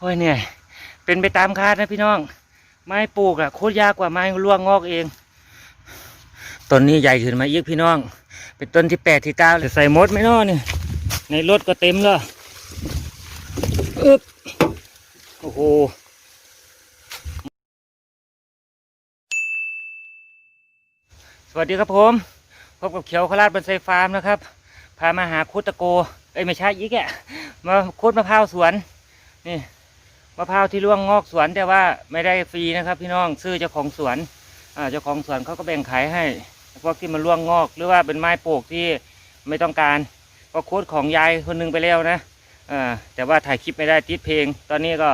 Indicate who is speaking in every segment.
Speaker 1: โอ้ยเนื่ย เป็นไปตามคาดนะพี่น้อง ไม้ปลูกอะโคตรยากกว่าไม้ร่วงงอกเองต้นนี้ใหญ่ขึ้นมาอีกพี่น้อง เป็นต้นที่แปดที่เก้าจะใส่มดไหมเนาะเนี่ยในรถก็เต็มแล้วอึ๊บโอ้โหสวัสดีครับผม พบกับเขียวโคราชบนไซฟาร์มนะครับ พามาหาคุตะโก เอ้ยไม่ใช่อีกแกมาคุดมะพร้าวสวน นี่ มะพร้าวที่ร่วงงอกสวนแต่ว่าไม่ได้ฟรีนะครับ พี่น้องซื้อเจ้าของสวนเจ้าของสวนเขาก็แบ่งขายให้พวกที่มันร่วงงอก หรือว่าเป็นไม้ปลูกที่ไม่ต้องการก็คุดของยายคนหนึงไปแล้วนะแต่ว่าถ่ายคลิปไม่ได้ติดเพลง ตอนนี้ก็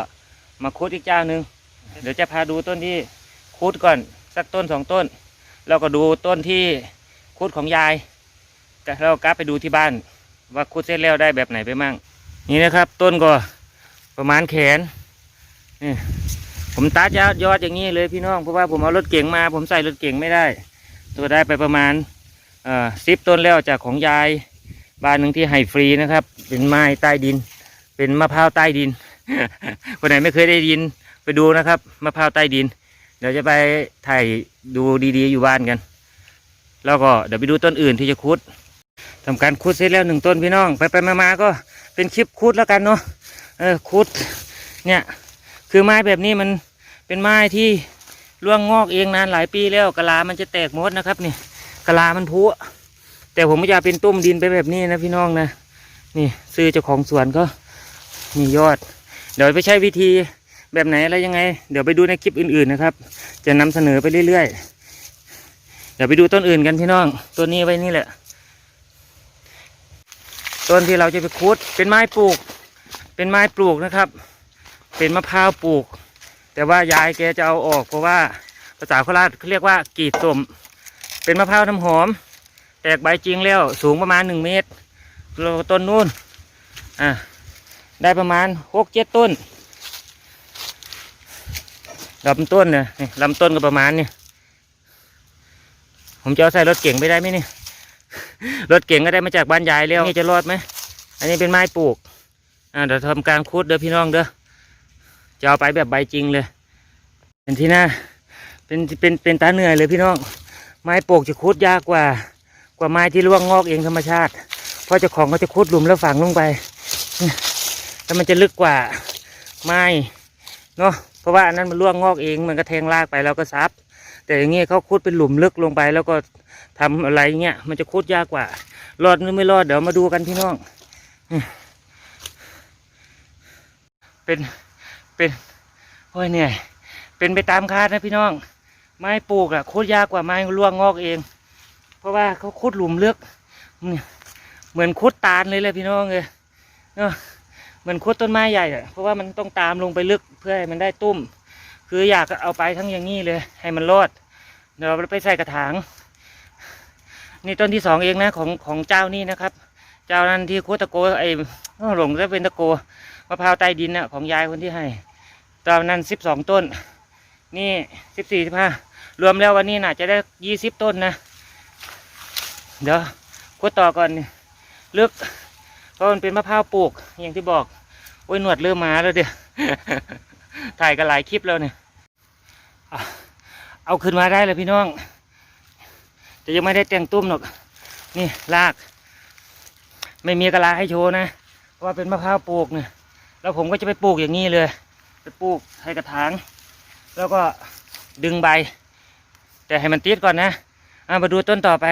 Speaker 1: มาคุดอีกเจ้าหนึ่งเดี๋ยวจะพาดูต้นที่คุดก่อนสักต้นสองต้น แล้วก็ดูต้นที่คุดของยายแล้วก็กลับไปดูที่บ้าน ว่าคุดเสร็จแล้วได้แบบไหนไปมั่งนี่นะครับ ต้นก็ประมาณแขน ผมตัดยอดยอดอย่างนี้เลยพี่น้องเพราะว่าผมเอารถเก่งมา ผมใส่รถเก่งไม่ได้ ตัวได้ไปประมาณสิบต้นแล้วจากของยายบ้านหนึ่งที่ให้ฟรีนะครับ เป็นไม้ใต้ดิน เป็นมะพร้าวใต้ดิน คนไหนไม่เคยได้ยินไปดูนะครับมะพร้าวใต้ดิน เดี๋ยวจะไปถ่ายดูดีๆอยู่บ้านกัน แล้วก็เดี๋ยวไปดูต้นอื่นที่จะคุดทำการคุดเสร็จแล้วหนึ่งต้นพี่น้อง ไปไปมาๆก็เป็นคลิปคุดแล้วกันเนาะเออคุดเนี่ย คือไม้แบบนี้มันเป็นไม้ที่ร่วงงอกเองนานหลายปีแล้วกะลามันจะแตกหมดนะครับนี่กะลามันพุแต่ผมไม่อยากเป็นตุ้มดินไปแบบนี้นะพี่น้องนะนี่ซื้อเจ้าของสวนก็มียอด เดี๋ยวไปใช้วิธีแบบไหนอะไรยังไง เดี๋ยวไปดูในคลิปอื่นๆนะครับ จะนำเสนอไปเรื่อยๆ เดี๋ยวไปดูต้นอื่นกันพี่น้องต้นนี้ไว้นี่แหละ ต้นที่เราจะไปคุดเป็นไม้ปลูก เป็นไม้ปลูกนะครับ เป็นมะพร้าวปลูก แต่ว่ายายแกจะเอาออกเพราะว่าภาษาโคราชเขาเรียกว่ากีดสมเป็นมะพร้าวน้ำหอม แตกใบจริงแล้วสูงประมาณหนึ่งเมตรเราต้นนู่นอะได้ประมาณหกเจ็ดต้นลำต้นเนี่ยลำต้นก็ประมาณเนี่ยผมจะเอาใส่รถเก่งไปได้ไหมนี่รถเก่งก็ได้มาจากบ้านยายแล้วนี่จะรอดไหมอันนี้เป็นไม้ปลูกอ่าเดี๋ยวทำการคุดเด้อพี่น้องเด้อ จะเอาไปแบบใบจริงเลย เป็นที่หน้าเป็นเป็นเป็นตาเหนื่อยเลยพี่น้อง ไม้โปกจะคุดยากกว่า กว่าไม้ที่ร่วงงอกเองธรรมชาติ เพราะเจ้าของเขาจะคุดหลุมแล้วฝังลงไปแล้วมันจะลึกกว่าไม้เนาะเพราะว่าอันนั้นมันร่วงงอกเองมันก็แทงรากไปแล้วก็ซับ แต่อย่างเงี้ยเขาคุดเป็นหลุมลึกลงไป แล้วก็ทำอะไรเงี้ยมันจะคุดยากกว่า รอดหรือไม่รอดเดี๋ยวมาดูกันพี่น้องเป็น เป็นโอ้ยเหนื่อยเป็นไปตามคาดนะพี่น้อง ไม้ปลูกอะโคุดยากกว่าไม้ร่วงงอกเอง เพราะว่าเขาคุดหลุมลึกเนี่ยเหมือนคุดตาลเลยเลยพี่น้องเลยเนาะเหมือนคุดต้นไม้ใหญ่อะเพราะว่ามันต้องตามลงไปลึกเพื่อให้มันได้ตุ้ม คืออยากเอาไปทั้งอย่างนี้เลย ให้มันรอดเดี๋ยวเราไปใส่กระถางนี่ต้นที่สองเองนะของของเจ้านี่นะครับ เจ้านั้นที่โคตะโกไอ้อ้อหลงจะเป็นตะโก มะพร้าวใต้ดินน่ะของยายคนที่ให้ตอนนั้นสิบสองต้น นี่สิบสี่สิบห้ารวมแล้ววันนี้น่าจะได้ยี่สิบต้นนะ เดี๋ยวคุดต่อก่อนนี่ลึกเพราะมันเป็นมะพร้าวปลูกอย่างที่บอกโอ้ยหนวดเริ่มมาแล้วเดี๋ยวถ่ายกันหลายคลิปแล้วเนี่ยเอาขึ้นมาได้เลยพี่น้อง แต่ยังไม่ได้แต่งตุ้มหรอก นี่ลาก ไม่มีกระลาให้โชว์นะเพราะว่าเป็นมะพร้าวปลูกเนี่ย แล้วผมก็จะไปปลูกอย่างนี้เลย ไปปลูกให้กระถาง แล้วก็ดึงใบ แต่ให้มันติดก่อนนะอามาดูต้นต่อไป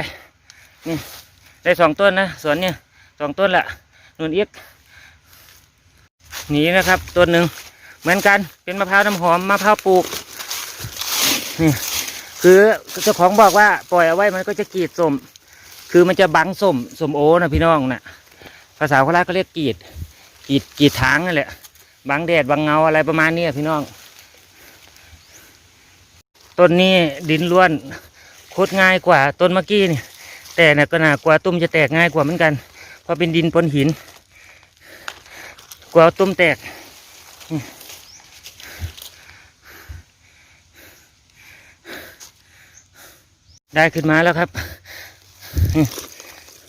Speaker 1: นี่ได้สองต้นนะสวนเนี่ยสองต้นละนุ่นอีกหนีนะครับต้นหนึ่งเหมือนกันเป็นมะพร้าวน้ำหอมมะพร้าวปลูกนี่คือเจ้าของบอกว่าปล่อยเอาไว้มันก็จะกรีดสมคือมันจะบังสมสมโอนะพี่น้องนะภาษาโคราชก็เรียกกรีด กีดกีดทางนั่นแหละบังแดดบังเงาอะไรประมาณนี้พี่น้องต้นนี้ดินล้วนโคตรง่ายกว่าต้นเมื่อกี้นี่แต่นี่ยก็น่ากว่าตุ้มจะแตกง่ายกว่าเหมือนกันเพราะเป็นดินปนหิน กว่าตุ้มแตก ได้ขึ้นมาแล้วครับ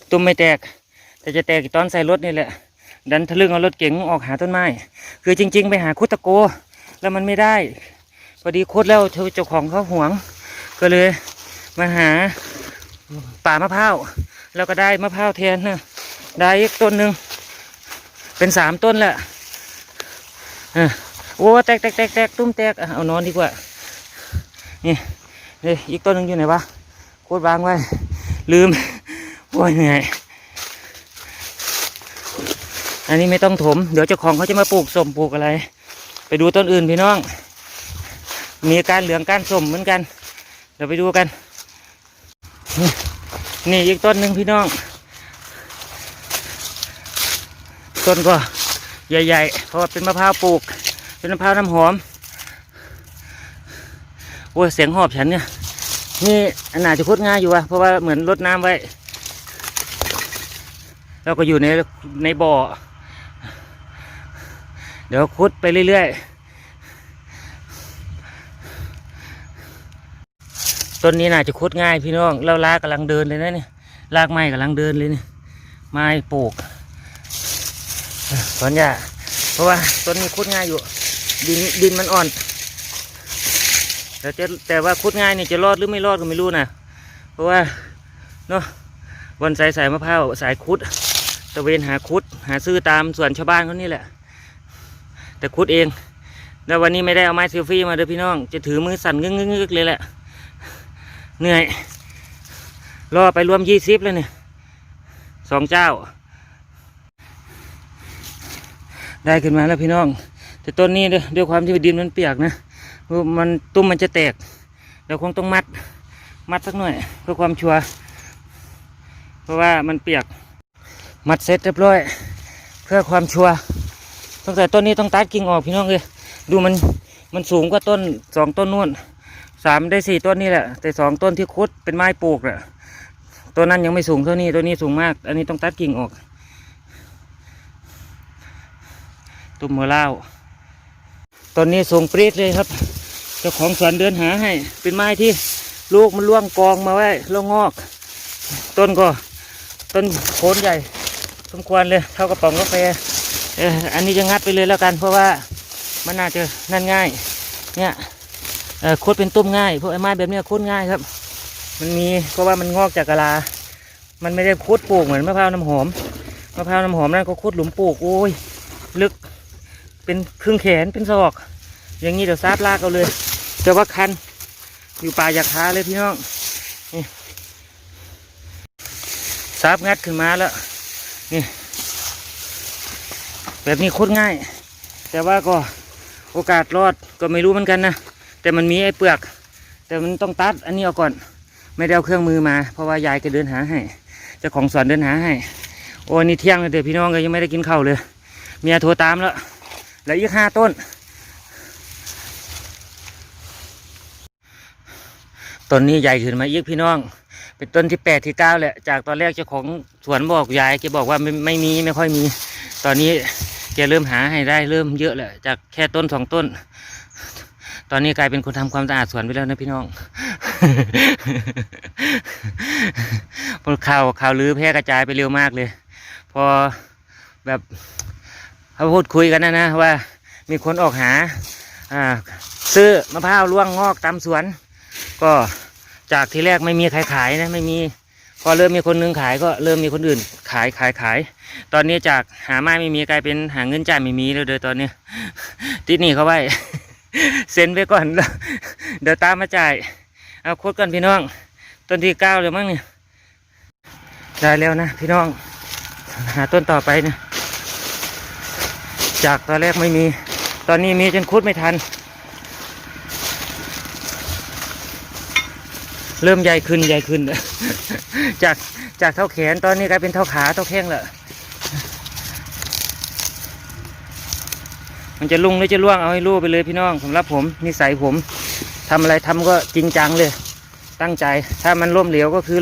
Speaker 1: ตุ้มไม่แตก แต่จะแตกตอนใส่รถนี่แหละ ดันทะลึ่งเอารถเก๋งออกหาต้นไม้ คือจริง ๆ ไปหาคุดตะโก แล้วมันไม่ได้ พอดีคุดแล้วเจ้าของเขาหวง ก็เลยมาหาป่ามะพร้าวแล้วก็ได้มะพร้าวแทนนะได้อีกต้นหนึ่งเป็นสามต้นแหละโอ้แตกแตกแตกแตกตุ้มแตกเอานอนดีกว่านี่นี่อีกต้นหนึ่งอยู่ไหนวะโคตรวางไว้ลืมโอ้ยเหนื่อย อันนี้ไม่ต้องถม เดี๋ยวเจ้าของเขาจะมาปลูกส้มปลูกอะไร ไปดูต้นอื่นพี่น้อง มีการเหลืองการส้มเหมือนกัน เดี๋ยวไปดูกัน นี่อีกต้นหนึ่งพี่น้อง ต้นก็ใหญ่ๆ เพราะว่าเป็นมะพร้าวปลูก เป็นมะพร้าวน้ำหอม โอ้ยเสียงหอบฉันเนี่ย นี่อันน่าจะคุดง่ายอยู่อะเพราะว่าเหมือนรดน้ำไว้แล้วก็อยู่ในในบ่อ เดี๋ยวคุดไปเรื่อยๆ ต้นนี้น่าจะคุดง่ายพี่น้องแล้วลากกำลังเดินเลยนะเนี่ยลากไม้กำลังเดินเลยเนี่ยไม้ปลูกถอนหญ้าเพราะว่าต้นนี้คุดง่ายอยู่ ดินดินมันอ่อน แต่จะแต่ว่าคุดง่ายเนี่ยจะรอดหรือไม่รอดก็ไม่รู้นะเพราะว่าเนาะวันสายสายมะพร้าวสายคุดตะเวนหาคุด หาซื้อตามสวนชาวบ้านเขานี่แหละ แต่คุดเอง แล้ววันนี้ไม่ได้เอาไม้เซลฟี่มาเด้อพี่น้อง จะถือมือสั่นงึกงึกเลยแหละ เหนื่อย รอไปรวมยี่สิบแล้วเนี่ยสองเจ้า ได้ขึ้นมาแล้วพี่น้อง แต่ต้นนี้ด้วยความที่ดินมันเปียกนะ มันตุ้มมันจะแตกเดี๋ยวคงต้องมัด มัดสักหน่อยเพื่อความชัวร์ เพราะว่ามันเปียก มัดเสร็จเรียบร้อย เพื่อความชัวร์ ตั้งแต่ต้นนี้ต้องตัดกิ่งออกพี่น้องเลยดูมันมันสูงกว่าต้นสองต้นนู่นสามได้สี่ต้นนี่แหละ แต่สองต้นที่คุดเป็นไม้ปลูกแหละต้นนั้นยังไม่สูงเท่านี้ต้นนี้สูงมาก อันนี้ต้องตัดกิ่งออก ตุ่มหัวเล่าวต้นนี้สูงปรี๊ดเลยครับเจ้าของสวนเดินหาให้ เป็นไม้ที่ลูกมันล่วงกองมาไว้ล้วงงอก ต้นก็ต้นโคนใหญ่สมควรเลยเท่ากระป๋องกาแฟ เอออันนี้จะงัดไปเลยแล้วกัน เพราะว่ามันน่าจะนั่นง่าย เนี่ยเออโคตรเป็นตุ้มง่ายพวกไอ้ไม้แบบเนี้ยโคตรง่ายครับ มันมีเพราะว่ามันงอกจากกะลา มันไม่ได้โคตรปลูกเหมือนมะพร้าวน้ำหอมมะพร้าวน้ำหอมนั่นก็โคตรหลุมปลูกโอ้ยลึกเป็นครึ่งแขนเป็นศอก อย่างนี้เดี๋ยวซาบลากเอาเลยแต่ว่าคันอยู่ป่าอยากคาเลยพี่น้องนี่ซาบงัดขึ้นมาแล้วนี่ แบบนี้โคตรง่าย แต่ว่าก็โอกาสรอดก็ไม่รู้เหมือนกันนะแต่มันมีไอ้เปลือก แต่มันต้องตัดอันนี้เอาก่อน ไม่ได้เอาเครื่องมือมา เพราะว่ายายก็เดินหาให้เจ้าของสวนเดินหาให้ โอ้นี่เที่ยงเลยเดี๋ยวพี่น้องก็ยังไม่ได้กินข้าวเลยเมียโทรตามแล้วเหลืออีกห้าต้น ต้นนี้ใหญ่ขึ้นมาอีกพี่น้อง เป็นต้นที่แปดที่เก้าแหละจากตอนแรกเจ้าของสวนบอกยายแกบอกว่าไม่ไม่มีไม่ค่อยมี ตอนนี้ แกเริ่มหาให้ได้เริ่มเยอะแหละจากแค่ต้นสองต้น ตอนนี้กลายเป็นคนทำความสะอาดสวนไปแล้วนะพี่น้องพอข่าวข่าวลือแพร่กระจายไปเร็วมากเลย พอแบบเขาพูดคุยกันนะนะว่า มีคนออกหาอ่าซื้อมะพร้าวร่วงงอกตามสวน ก็จากที่แรกไม่มีใครขายนะไม่มี พอเริ่มมีคนนึงขายก็เริ่มมีคนอื่น ขายขายขาย ตอนนี้จากหาไม้ไม่มีกลายเป็นหาเงินจ่ายไม่มีแล้วเดี๋ยวตอนนี้ ติดหนี่เขาไว้ เซ็นไปก่อน เดี๋ยวตามมาจ่าย เอาโคตรกันพี่น้อง ต้นที่เก้าเลยมั้งเนี่ยได้แล้วนะพี่น้อง หาต้นต่อไปเนี่ยจากตอนแรกไม่มี ตอนนี้มีจนคุดไม่ทัน เริ่มใหญ่ขึ้นใหญ่ขึ้น จากจากเท่าแขนตอนนี้กลายเป็นเท่าขาเท่าแข้งแล้ว มันจะลุ่งหรือจะล่วงเอาให้รู้ไปเลยพี่น้องสำหรับผมนิสัยผมทำอะไรทำก็จริงจังเลย ตั้งใจถ้ามันล่มเหลวก็คือ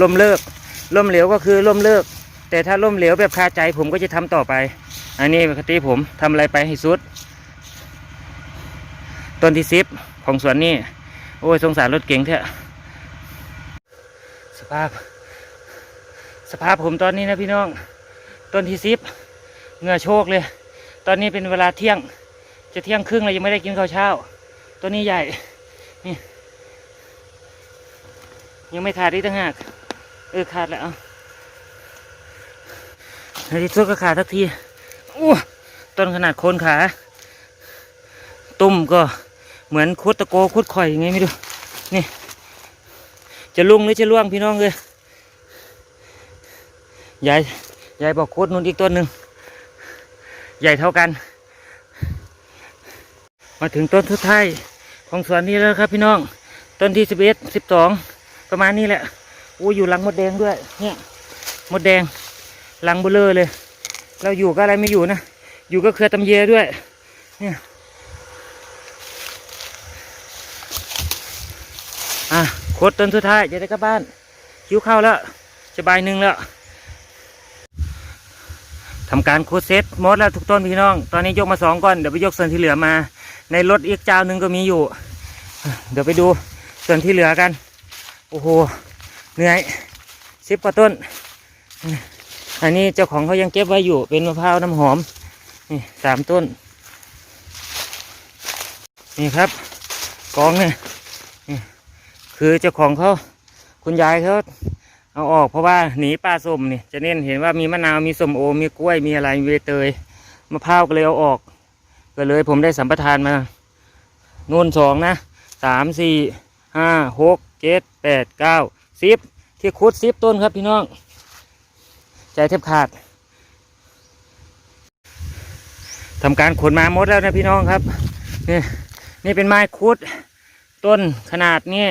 Speaker 1: ล่มเลิกล่มเหลวก็คือล่มเลิก แต่ถ้าล่มเหลวแบบคาใจผมก็จะทำต่อไป อันนี้ปกติผมทำอะไรไปให้สุด ต้นที่สิบของสวนนี่โอ้ยสงสารรถเก๋งเถอะสภาพ สภาพผมตอนนี้นะพี่น้อง ต้นที่สิบเหงื่อโชกเลย ตอนนี้เป็นเวลาเที่ยง จะเที่ยงครึ่งเลยยังไม่ได้กินข้าวเช้า ตัวนี้ใหญ่ นี่ ยังไม่ขาดอีกต่างหาก เออขาดแล้วเอาในที่สุดก็ขาดสักทีอู้ต้นขนาดโคนขา ตุ้มก็เหมือนคุดตะโกคุดข่อยยังไงไม่รู้ นี่ จะลุ่งหรือจะล่วงพี่น้องเลยยายยายบอกคุดนู่นอีกต้นหนึ่ง ใหญ่เท่ากัน มาถึงต้นสุดท้ายของสวนนี้แล้วครับพี่น้อง ต้นที่สิบเอ็ดสิบสองประมาณนี้แหละอู้อยู่หลังมดแดงด้วยเนี่ยมดแดงหลังเบลเลอเลย เราอยู่ก็อะไรไม่อยู่นะ อยู่ก็เครือตำเยด้วย เนี่ยอะโคตรต้นสุดท้ายจะได้กลับบ้านคิ้วเข้าแล้วจะบายหนึ่งแล้ว ทำการโคดเซตหมดแล้วทุกต้นพี่น้อง ตอนนี้ยกมาสองก่อน เดี๋ยวไปยกส่วนที่เหลือมา ในรถอีกเจ้าหนึ่งก็มีอยู่ เดี๋ยวไปดูส่วนที่เหลือกัน โอ้โห เหนื่อยสิบกว่าต้น อันนี้เจ้าของเขายังเก็บไว้อยู่ เป็นมะพร้าวน้ำหอม นี่สามต้น นี่ครับ กองเนี่ย คือเจ้าของเขา คุณยายเขา เอาออกเพราะว่าหนีปลาส้มนี่จะเน้นเห็นว่ามีมะนาวมีส้มโอ มีกล้วยมีอะไรมีใบเตยมะพร้าวก็เลยเอาออก ก็เลยผมได้สัมปทานมานู่นสองนะสามสี่ห้าหกเจ็ดแปดเก้าสิบที่คุดสิบต้นครับพี่น้อง ใจแทบขาดทำการขนมาหมดแล้วนะพี่น้องครับ นี่นี่เป็นไม้คุด ต้นขนาดนี้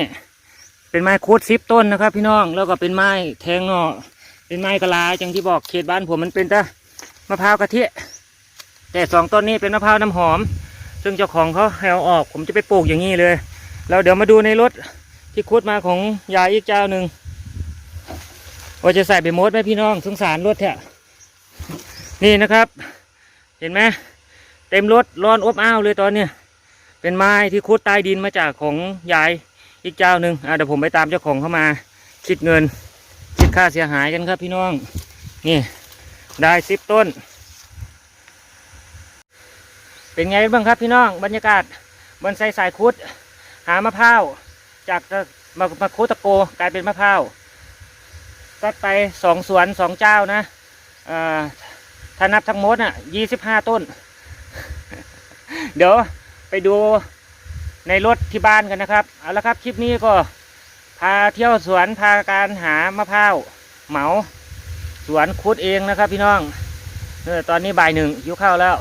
Speaker 1: เป็นไม้โคุดสิบต้นนะครับ พี่น้องแล้วก็เป็นไม้แทงเนาะเป็นไม้กะลาจังที่บอกเขตบ้านผมมันเป็นแต่มะพร้าวกะทิแต่สองต้นนี้เป็นมะพร้าวน้ำหอม ซึ่งเจ้าของเขาให้เอาออก ผมจะไปปลูกอย่างนี้เลยแล้วเดี๋ยวมาดูในรถที่คุดมาของยายอีกเจ้าหนึ่งว่าจะใส่ไปมดไหมพี่น้องสงสารรถแท้นี่นะครับ เห็นไหมเต็มรถร้อนอบอ้าวเลยตอนเนี้ยเป็นไม้ที่คุดใต้ดินมาจากของยาย อีกเจ้าหนึ่งเดี๋ยวผมไปตามเจ้าของเข้ามา คิดเงิน คิดค่าเสียหายกันครับพี่น้อง นี่ ได้สิบต้น เป็นไงบ้างครับพี่น้อง บรรยากาศบนไซสายคุด หามะพร้าว จากจะมามาคุตะโกกลายเป็นมะพร้าวซัดไปสองสวนสองเจ้านะถ้านับทั้งหมดอะยี่สิบห้าต้น เดี๋ยวไปดู ในรถที่บ้านกันนะครับ เอาละครับคลิปนี้ก็พาเที่ยวสวนพาการหามะพร้าวเหมาสวนคุดเองนะครับ พี่น้องเออตอนนี้บ่ายหนึ่งหิวข้าวแล้ว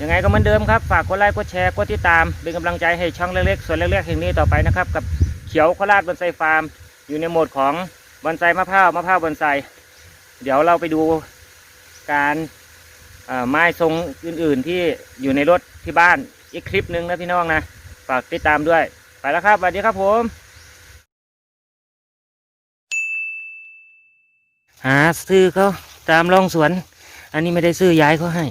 Speaker 1: ยังไงก็เหมือนเดิมครับ ฝากกดไลค์กดแชร์กดติดตามเป็นกำลังใจให้ช่องเล็กๆสวนเล็กๆแห่งนี้ต่อไปนะครับ กับเขียวโคราชบอนไซฟาร์ม อยู่ในโหมดของบอนไซมะพร้าวมะพร้าวบอนไซเดี๋ยวเราไปดูการไม้ทรงอื่น ๆ ที่อยู่ในรถที่บ้านอีกคลิปหนึ่งนะพี่น้องนะ ฝากติดตามด้วย ไปแล้วครับสวัสดีครับผม หาซื้อเขาตามร่องสวน อันนี้ไม่ได้ซื้อย้ายเขาให้